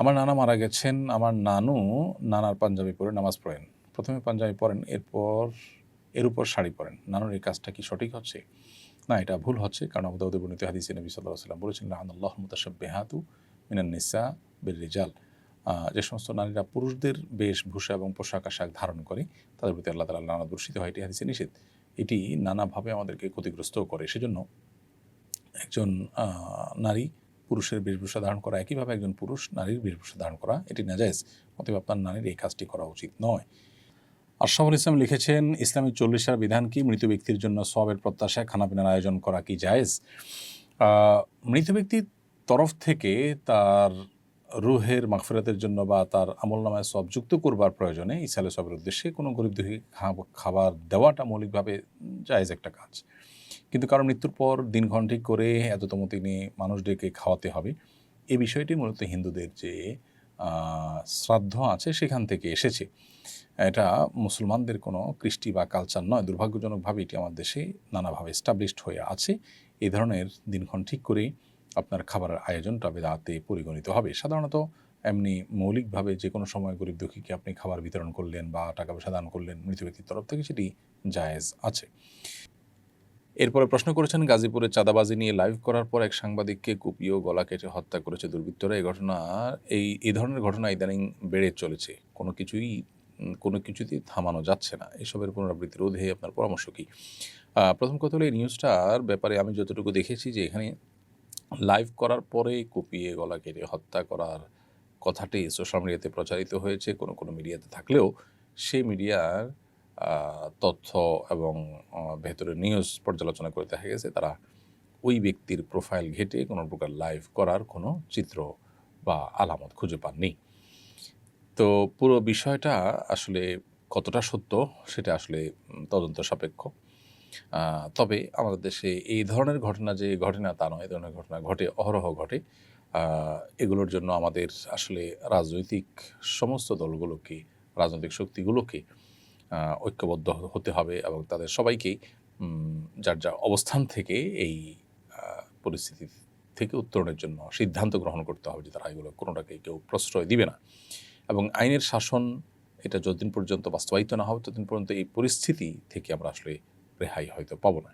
আমার নানা মারা গেছেন, আমার নানু নানার পাঞ্জাবি পরে নামাজ পড়েন। প্রথমে পাঞ্জাবি পরেন, এরপর, এর উপর শাড়ি পরেন। নানুর এই কাজটা কি সঠিক হচ্ছে? না, এটা ভুল হচ্ছে, কারণ আবু দাউদের বর্ণিত হাদিসে নবী সাল্লাহ সাল্লাম বলেছেন আল্লাহ মুতাসব বেহাতু মিনান নিসা রিজাল যে সমস্ত নারীরা পুরুষদের বেশভূষা এবং পোশাক আশাক ধারণ করে, তাদের প্রতি আল্লাহ তালা নানা দূষিত হয়, এটি হাদিসে নিষেধ। এটি নানাভাবে আমাদেরকে ক্ষতিগ্রস্তও করে। সেজন্য একজন নারী পুরুষের বেশভূষা ধারণ করা একইভাবে একজন পুরুষ নারীর বেশভূষা ধারণ করা এটি নাজায়জ, অতএব আপনার নারীর এই কাজটি করা উচিত নয়। আশরাফুল ইসলাম লিখেছেন, ইসলামী চল্লিশার বিধান কি? মৃত ব্যক্তির জন্য সবের প্রত্যাশায় খানাপিনার আয়োজন করা কি জায়েজ? মৃত ব্যক্তির তরফ থেকে তার রুহের মাগফিরাতের জন্য বা তার আমল নামায় সব যুক্ত করবার প্রয়োজনে ইসালে সবের উদ্দেশ্যে কোনো গরিব দুঃখী খাবার দেওয়াটা মৌলিকভাবে জায়েজ একটা কাজ। কিন্তু কারও মৃত্যুর পর দিনক্ষণ ঠিক করে এততম তিনি মানুষদেরকে খাওয়াতে হবে। এই বিষয়টি মূলত হিন্দুদের যে শ্রাদ্ধ আছে সেখান থেকে এসেছে। এটা মুসলমানদের কোনো কৃষ্টি বা কালচার নয়। দুর্ভাগ্যজনকভাবে এটি আমার দেশে নানাভাবে এস্টাবলিশড হয়ে আছে। এই ধরনের দিনক্ষণ ঠিক করে আপনার খাবারের আয়োজনটা বেদাতে পরিগণিত হবে। সাধারণত এমনি মৌলিকভাবে যে কোনো সময় গরিব দুঃখীকে আপনি খাবার বিতরণ করলেন বা টাকা পয়সা দান করলেন মৃত ব্যক্তির তরফ থেকে সেটি জায়েজ আছে। এরপরে প্রশ্ন করেছেন, গাজীপুরে চাঁদাবাজি নিয়ে লাইভ করার পর এক সাংবাদিককে কুপিয়ে গলা কেটে হত্যা করেছে দুর্বৃত্তরা। এই ঘটনা, এই এই ধরনের ঘটনা ইদানিং বেড়ে চলেছে। কোনো কিছুই কোনো কিছুতেই থামানো যাচ্ছে না। এসবের পুনরাবৃত্তি রোধে আপনার পরামর্শ কী? প্রথম কথা হলো এই নিউজটার ব্যাপারে আমি যতটুকু দেখেছি যে এখানে লাইভ করার পরে কুপিয়ে গলা কেটে হত্যা করার কথাটি সোশ্যাল মিডিয়াতে প্রচারিত হয়েছে। কোনো কোনো মিডিয়াতে থাকলেও সেই মিডিয়ার তথ্য এবং ভেতরে নিউজ পর্যালোচনা করে দেখা গেছে, তারা ওই ব্যক্তির প্রোফাইল ঘেটে কোনো প্রকার লাইভ করার কোনো চিত্র বা আলামত খুঁজে পাননি। তো পুরো বিষয়টা আসলে কতটা সত্য সেটা আসলে তদন্ত সাপেক্ষ। তবে আমাদের দেশে এই ধরনের ঘটনা যে ঘটে না তা নয়, এই ধরনের ঘটনা ঘটে, অহরহ ঘটে এগুলোর জন্য আমাদের আসলে রাজনৈতিক সমস্ত দলগুলোকে, রাজনৈতিক শক্তিগুলোকে ঐক্যবদ্ধ হতে হবে এবং তাদের সবাইকেই যার যা অবস্থান থেকে এই পরিস্থিতি থেকে উত্তরণের জন্য সিদ্ধান্ত গ্রহণ করতে হবে যে তারা এগুলো কোনোটাকে কেউ প্রশ্রয় দিবে না। এবং আইনের শাসন এটা যতদিন পর্যন্ত বাস্তবায়িত না হবে, ততদিন পর্যন্ত এই পরিস্থিতি থেকে আমরা আসলে রেহাই হয়তো পাবো না।